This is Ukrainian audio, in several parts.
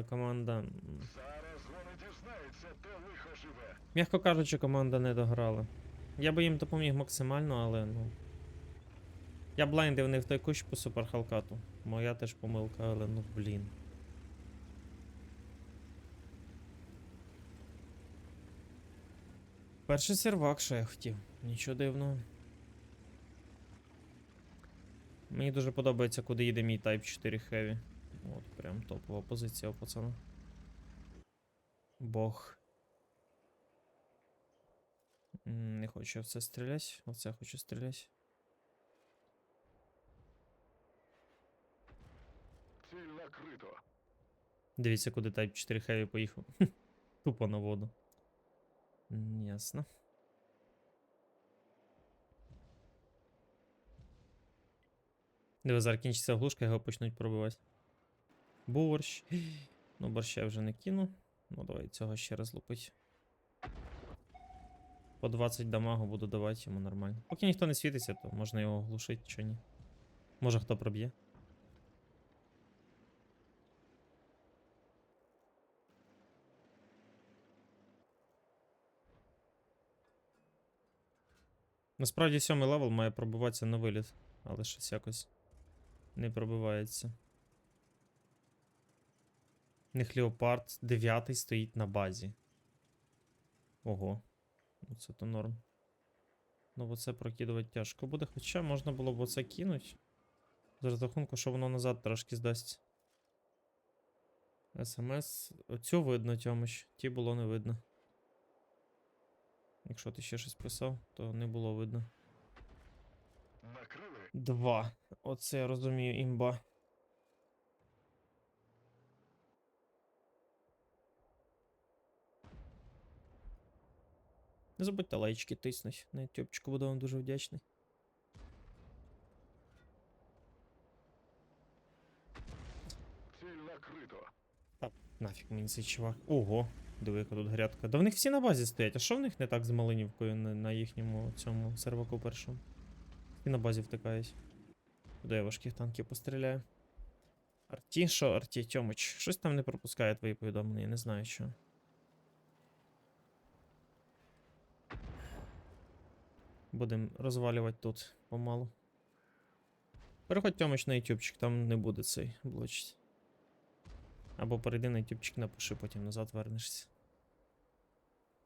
Але команда. Зараз. М'яко кажучи, команда не дограла. Я би їм допоміг максимально, але ну. Я блайндив не в той кущ по суперхалкату. Моя теж помилка, але ну блін. Перший сервак, що я хотів. Нічого дивного. Мені дуже подобається, куди їде мій Type 4 Heavy. От прям топова позиція у пацана. Бог. Не хочу в це стрілять. Оце хочу стрілять. Ціль накрито. Дивіться, куди Type 4 Heavy поїхав. Тупо на воду. Ясно. Диви, зараз кінчиться оглушка, його почнуть пробивати. Борщ. Ну, борща я вже не кину. Ну, давай цього ще раз лупить. По 20 дамагу буду давати йому нормально. Поки ніхто не світиться, то можна його оглушити, чи ні. Може хто проб'є. Насправді сьомий левел має пробиватися на виліт, але щось якось не пробивається. У них Леопард 9 стоїть на базі. Ого. Ну це то норм. Ну оце прокидувати тяжко буде, хоча можна було б оце кинуть. З розрахунку, що воно назад трошки здасть. СМС. Оцю видно, Тьомич. Ті було не видно. Якщо ти ще щось писав, то не було видно. Накрили. Два. Оце я розумію, імба. Не забудьте лайчики тиснуть. На тьопчику буду вам дуже вдячний. Ціль. Нафіг мені цей чувак. Ого, диви, яка тут грядка. Да в них всі на базі стоять. А що в них не так з Малинівкою на, на їхньому цьому серваку першому? І на базі втикають. Куди я важких танків постріляю? Арті, що Арті, Тьомич? Щось там не пропускає твої повідомлення, я не знаю що. Будемо розвалювати тут помалу. Переходь Тьомич на ютубчик, там не буде цей блочить. Або перейди на ютубчик, напиши, потім назад вернешся.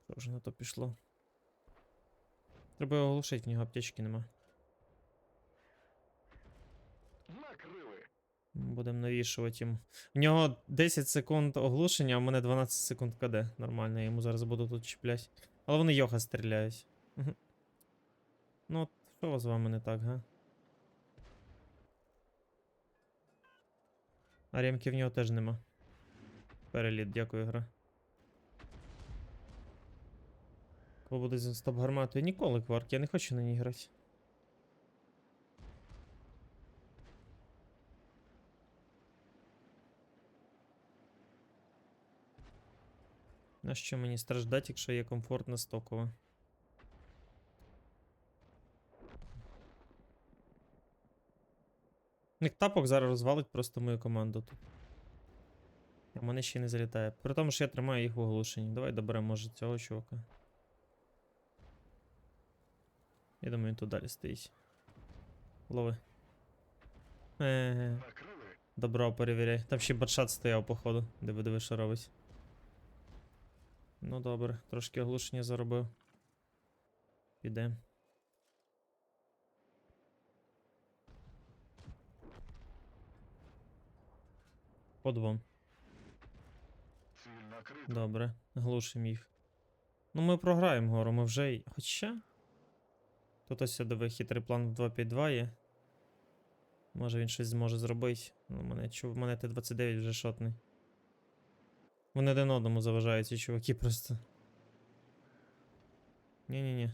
Що вже на то пішло? Треба його оглушити, в нього аптечки нема. Будемо навішувати йому. В нього 10 секунд оглушення, а в мене 12 секунд КД. Нормально, я йому зараз буду тут чіплять. Але вони йоха стріляють. Ну, що з вами не так, га? А ремки в нього теж нема. Переліт, дякую, гра. Коли буде з стоп гарматою? Ніколи кварк, я не хочу на ній грати. На що мені страждати, якщо є комфортна стокова? Них тапок зараз розвалить просто мою команду тут. А мене ще не залітає. При тому, що я тримаю їх в оглушенні. Давай доберемо, може, цього чувака. Я думаю, він тут далі стоїть. Лови. Е, Накрили. добро, перевіряй. Там ще батшат стояв, походу. Диви, диви, що робить. Ну добре, трошки оглушення заробив. Піде. По двом. Добре, глушим їх. Ну, ми програємо гору, ми вже. й- Хоча. Тут ось диви, хитрий план в 2-5-2 є. Може він щось зможе зробити. Ну, мене, чув, мене Т-29 вже шотний. Вони один одному заважають ці чуваки просто. Ні-ні-ні.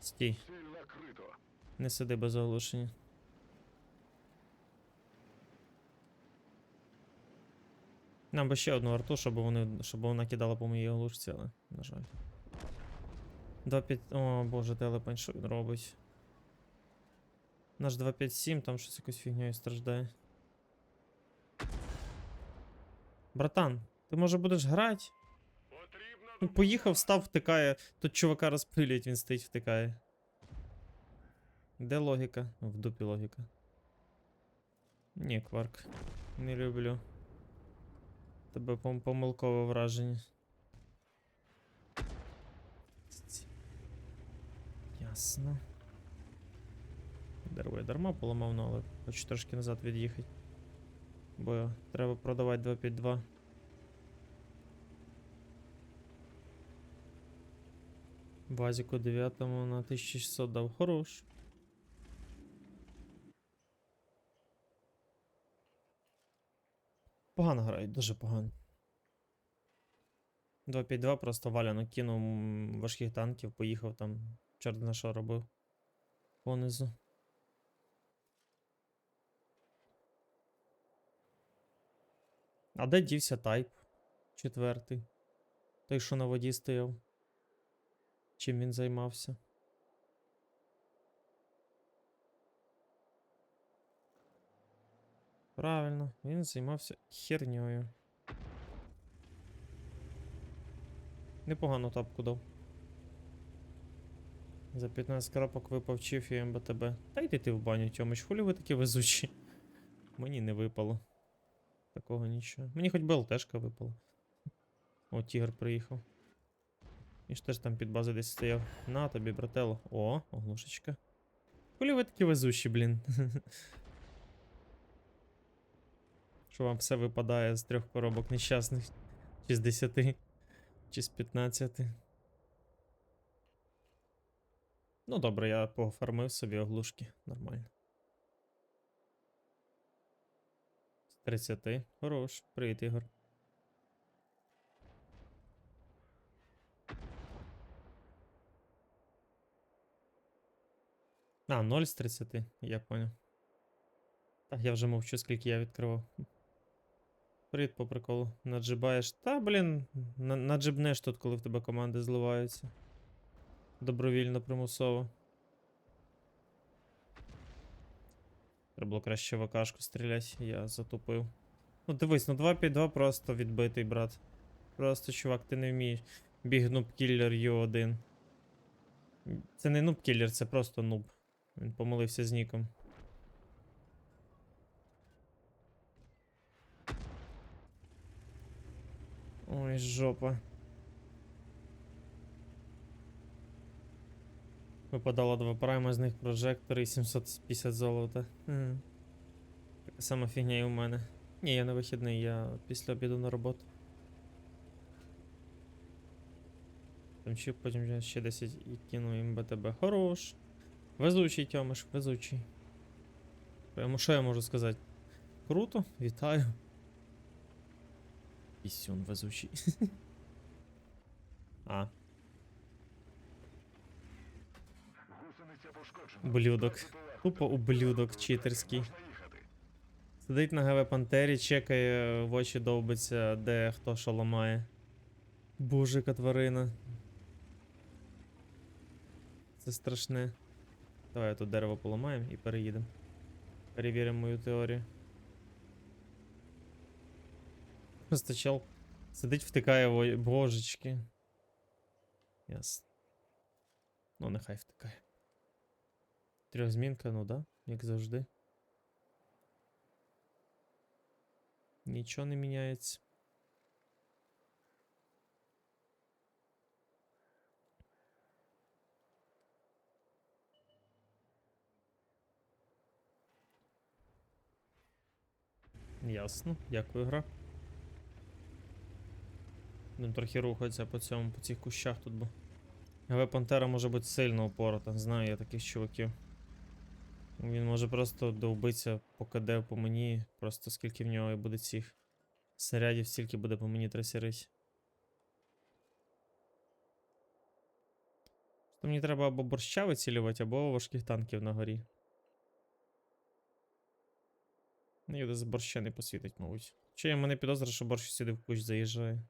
Стій, не сиди без оглушення. Нам би ще одну арту, щоб вони, щоб вона кидала по моїй оглушці, але, на жаль. 2-5. О, боже, телепень, що він робить? Наш 257 там щось якось фігньою страждає. Братан, ти може будеш грати? Ну, поїхав, став, втикає. Тут чувака розпилять, він стоїть, втикає. Де логіка? В дупі логіка. Ні, Кварк. Не люблю. Тебе пом- помилкове враження. Ясно. Я дарма поламав, ну, але хочу трошки назад від'їхати. Бо треба продавати 252. Базіку 9 на 1600 дав. Хорош. Погано грають, дуже погано. 252 просто валяно кинув важких танків, поїхав там, чорт на що робив. Понизу. А де дівся тайп? Четвертий. Той, що на воді стояв. Чим він займався? Правильно, він займався херньою. Непогану тапку дав. За 15 крапок випав чиф і МБТБ. Та йди ти в баню, Тьомич, хулі ви такі везучі. Мені не випало. Такого нічого. Мені хоч БЛТшка випала. О, тігр приїхав. І ж теж там під базою десь стояв. На тобі, брателло. О, оглушечка. Хулі ви такі везучі, блін. Що вам все випадає з трьох коробок нещасних. Чи з 10, чи з 15. Ну добре, я пофармив собі оглушки. Нормально. З 30. Хорош. Привіт, Ігор. А, 0 з 30, я понял. Так, я вже мовчу, скільки я відкривав. Привіт по приколу. Наджибаєш. Та, блін, на- наджибнеш тут, коли в тебе команди зливаються. Добровільно, примусово. Треба було краще в АКшку стріляти, я затупив. Ну дивись, ну 2-5-2 просто відбитий, брат. Просто, чувак, ти не вмієш. Біг нуб кіллер Ю1. Це не нуб кіллер, це просто нуб. Він помилився з ніком. Ой, жопа. Випадало два прайма, з них прожектори і 750 золота. Така сама фігня і у мене. Ні, я не вихідний, я після обіду на роботу. Чіп, потім ще 10 і кину їм БТБ. Хорош. Везучий Тьомиш, везучий. Що я можу сказати? Круто, вітаю. Пісюн везучий. а. Ублюдок. Тупо ублюдок читерський. Сидить на ГВ Пантері, чекає, в очі довбиться, де хто що ламає. Боже, тварина. Це страшне. Давай тут дерево поламаємо і переїдемо. Перевіримо мою теорію. Просто чел сидить, втикає в ой- божечки. Ясно. Ну, нехай втикає. Трьохзмінка, ну да, як завжди. Нічого не міняється. Ясно, дякую, гра. Будемо трохи рухатися по цьому, по цих кущах тут, бо. ГВ Пантера може бути сильно упорота, знаю я таких чуваків. Він може просто довбитися по КД по мені, просто скільки в нього і буде цих снарядів, стільки буде по мені трасірить. То мені треба або борща вицілювати, або важких танків на горі. Ну, з борща не посвітить, мабуть. Чи я мене підозра, що борщ сюди в кущ заїжджає.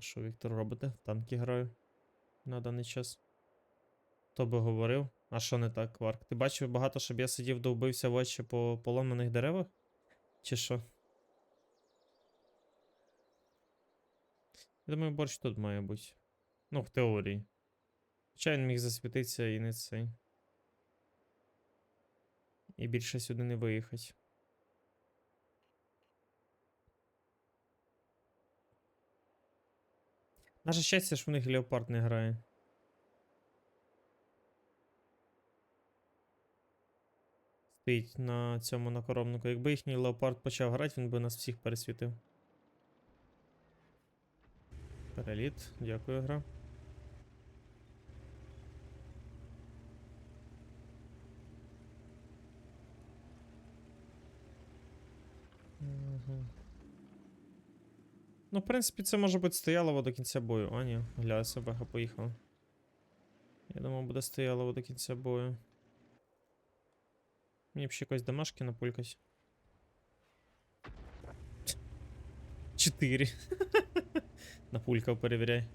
Що, Віктор, робите? Танки граю на даний час. Хто би говорив? А що не так, Кварк? Ти бачив багато, щоб я сидів довбився в очі по поломаних деревах? Чи що? Я думаю, борщ тут має бути. Ну, в теорії. Хоча він міг засвітитися і не цей. І більше сюди не виїхати. Наше щастя, що в них леопард не грає. Стоїть на цьому на коробнику. Якби їхній леопард почав грати, він би нас всіх пересвітив. Переліт, дякую, гра. Мгм. Ну, в принципі, це може бути стоялово до кінця бою. А, ні, гля, собака поїхав. Я думав, буде стоялово до кінця бою. Мені б ще якось домашки напулькать. Чотири. Напулькав, перевіряй.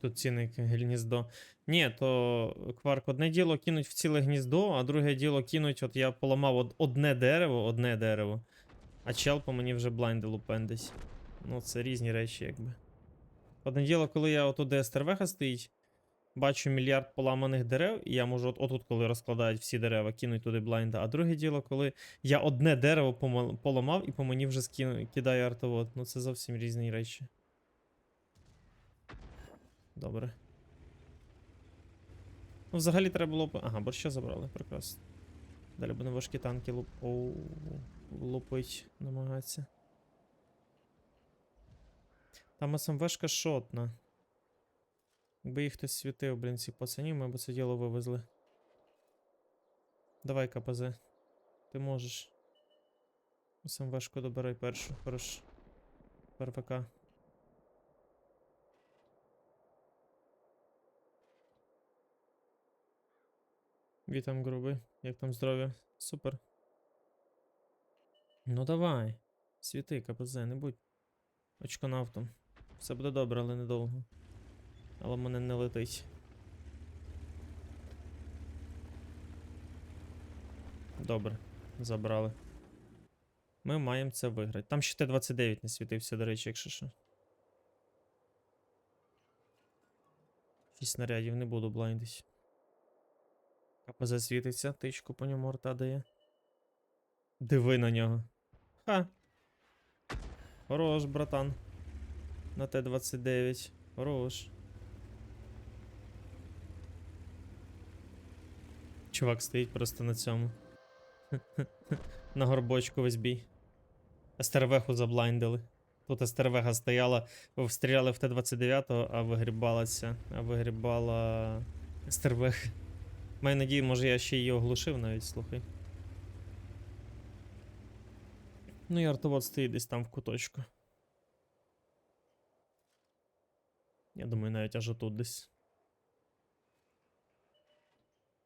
Тут цінник гніздо. Ні, то кварк, одне діло кинуть в ціле гніздо, а друге діло кинуть, от я поламав одне дерево, одне дерево. А чел по мені вже блайнди лупендить. Ну, це різні речі, якби. Одне діло, коли я отут, де стервеха стоїть, бачу мільярд поламаних дерев, і я можу от, отут, коли розкладають всі дерева, кинуть туди блайнда. А друге діло, коли я одне дерево поламав і по мені вже скину, кидає артовод. Ну це зовсім різні речі. Добре. Ну, взагалі треба було б. Ага, борща забрали, прекрасно. Далі будемо важкі танки луп... Оу, лупить, намагатися. Там СМВшка шотна. Якби їх хтось світив, блін, ці пацанів, ми б це діло вивезли. Давай, КПЗ. Ти можеш. СМВшку добирай першу, хорош. ПРВК. Вітам, груби. Як там здоров'я? Супер. Ну давай. Світи, КПЗ, не будь очконавтом. Все буде добре, але недовго. Але мене не летить. Добре, забрали. Ми маємо це виграти. Там ще Т-29 не світився, до речі, якщо що. Шість снарядів не буду блайндить. КПЗ світиться, тичку по ньому рта дає. Диви на нього. Ха. Хорош, братан. На Т-29. Хорош. Чувак стоїть просто на цьому. на горбочку весь бій. Стервеху заблайндили. Тут Стервега стояла, стріляли в Т-29, а вигрібала ця. А вигрібала Стервех. Маю надію, може я ще її оглушив навіть, слухай. Ну і артовод стоїть десь там в куточку. Я думаю, навіть аж отут десь.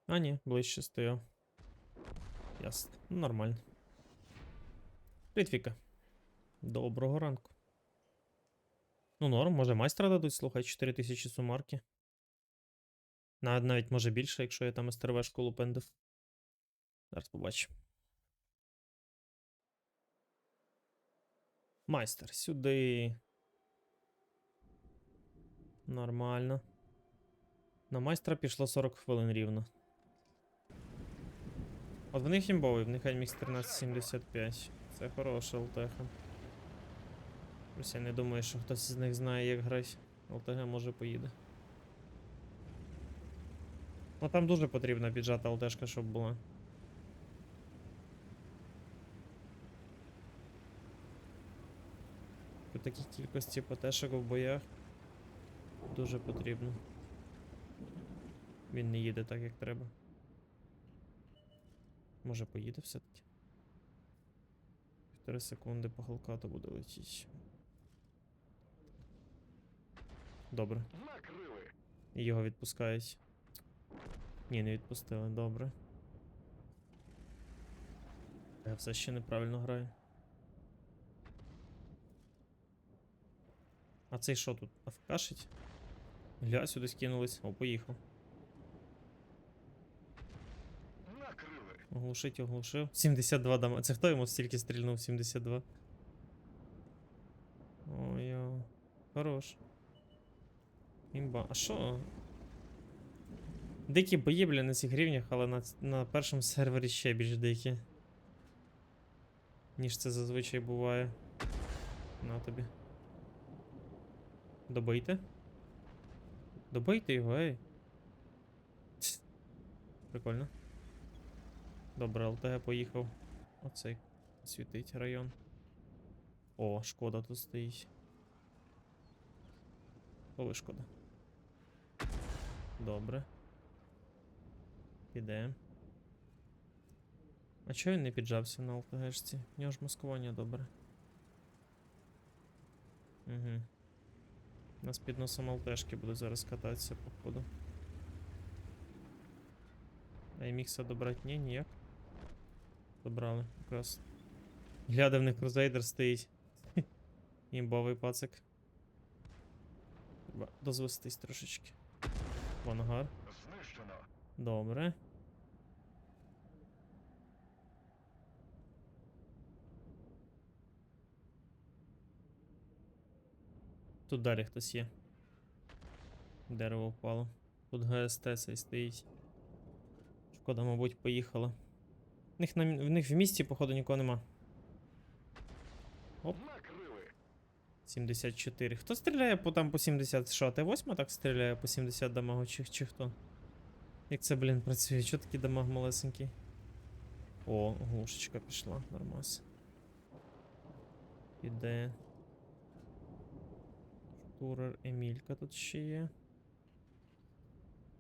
А, ні, ближче стояв. Ясно. Ну, нормально. Віка. Доброго ранку. Ну, норм, може майстра дадуть, слухай, 4000 сумарки. Навіть, може більше, якщо я там СТРВ школу пендив. Зараз побачимо. Майстер, сюди. Нормально. На майстра пішло 40 хвилин рівно. От в них імбовий, в них Аймікс 1375. Це хороша ЛТХ. Ось я не думаю, що хтось з них знає, як грати. ЛТГ може поїде. Ну там дуже потрібна піджата ЛТшка, щоб була. При такій кількості ПТшок в боях дуже потрібно. Він не їде так, як треба. Може поїде все-таки? Півтори секунди по Халкату буде летіти. Добре. Його відпускають. Ні, не відпустили, добре. Я все ще неправильно граю. А цей що тут? Авкашить? Гля, сюди скинулись. О, поїхав. Оглушить, оглушив. 72 дама. Це хто йому стільки стрільнув? 72. Ой, о. Хорош. Імба. А що? Дикі бої, бля, на цих рівнях, але на, на першому сервері ще більш дикі. Ніж це зазвичай буває. На тобі. Добийте. Добийте його, ей. Прикольно. Добре, ЛТГ поїхав. Оцей світить район. О, шкода тут стоїть. Коли шкода. Добре. Піде. А чого він не піджався на ЛТГшці? В нього ж маскування добре. Угу. У нас під носом ЛТшки буде зараз кататися, походу. А мікса добрати ні, ніяк. Добрали, якраз. Гляда в них крузейдер стоїть. Імбовий пацик. Треба дозвестись трошечки. В ангар. Знищено. Добре. Тут далі хтось є. Дерево впало. Тут ГСТ цей стоїть. Шкода, мабуть, поїхала. В них, на, в них в місті, походу, нікого нема. Оп. 74. Хто стріляє по там по 70? Що, Т8 так стріляє по 70 дамагу, чи, чи хто? Як це, блін, працює? Чого такий дамаг малесенький? О, глушечка пішла, нормас. Іде. Штурер Емілька тут ще є.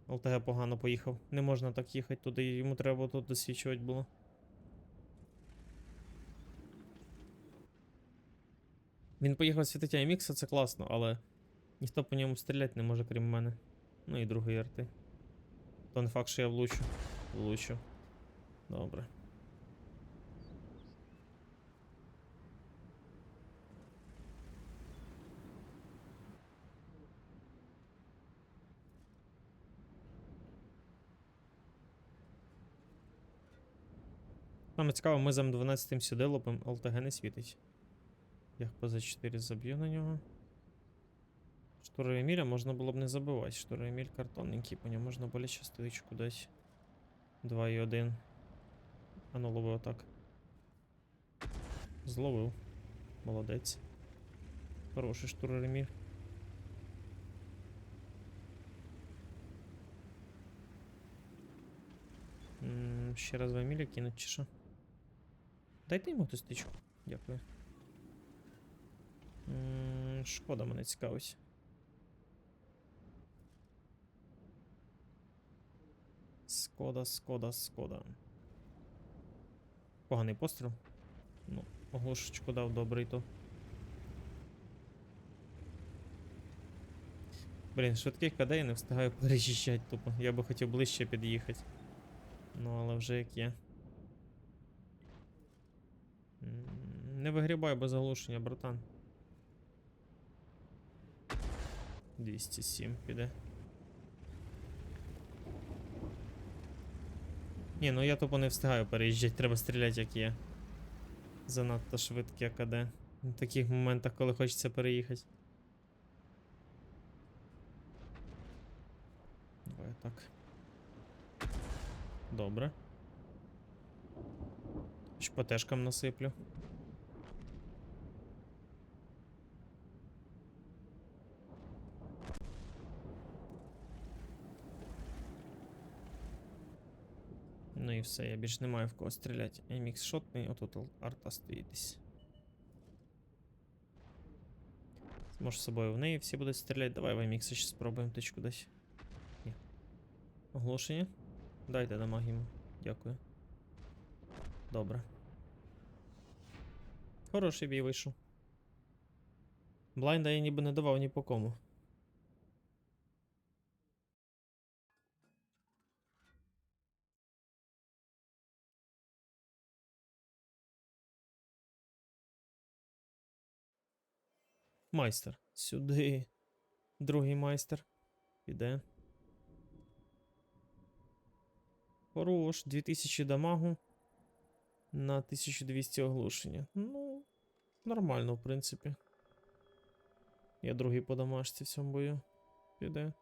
ЛТГ погано поїхав. Не можна так їхати туди, йому треба тут досвідчувати було. Він поїхав світити АМХ, це класно, але ніхто по ньому стріляти не може, крім мене. Ну і другої арти. То не факт, що я влучу. Влучу. Добре. Саме цікаво, ми за М12 сюди лопим, ЛТГ не світить. Я поза 4 заб'ю на нього. Штура Еміля можна було б не забивати. Штура Еміль картонненький, по ньому можна боляче стоїчку дати. 2 і 1. А ну лови отак. Зловив. Молодець. Хороший Еміль. Ще раз в Еміля кинуть чи що? Дайте йому ту стичку. Дякую. М, Шкода мене цікавить. Скода, скода, скода. Поганий постріл. Ну, оглушечку дав добрий то. Блін, швидких КД я не встигаю переїжджати тупо. Я би хотів ближче під'їхати. Ну, але вже як є. М, Не вигрібай без оглушення, братан. 207 піде. Ні, ну я тупо не встигаю переїжджати, треба стріляти як є. Занадто швидке АКД. В таких моментах, коли хочеться переїхати. Давай так. Добре. Ще по тежкам насиплю. Все, я більш не маю в кого стріляти. MX шотний, отут арта стоїть десь. Може з собою в неї всі будуть стріляти. Давай в MX ще спробуємо тичку десь. Ні. Оголошення. Дайте дамаг йому. Дякую. Добре. Хороший бій вийшов. Блайнда я ніби не давав ні по кому. Майстер. Сюди. Другий майстер. Піде. Хорош, 2000 дамагу на 1200 оглушення. Ну, нормально, в принципі. Я другий по дамажці в цьому бою. Піде.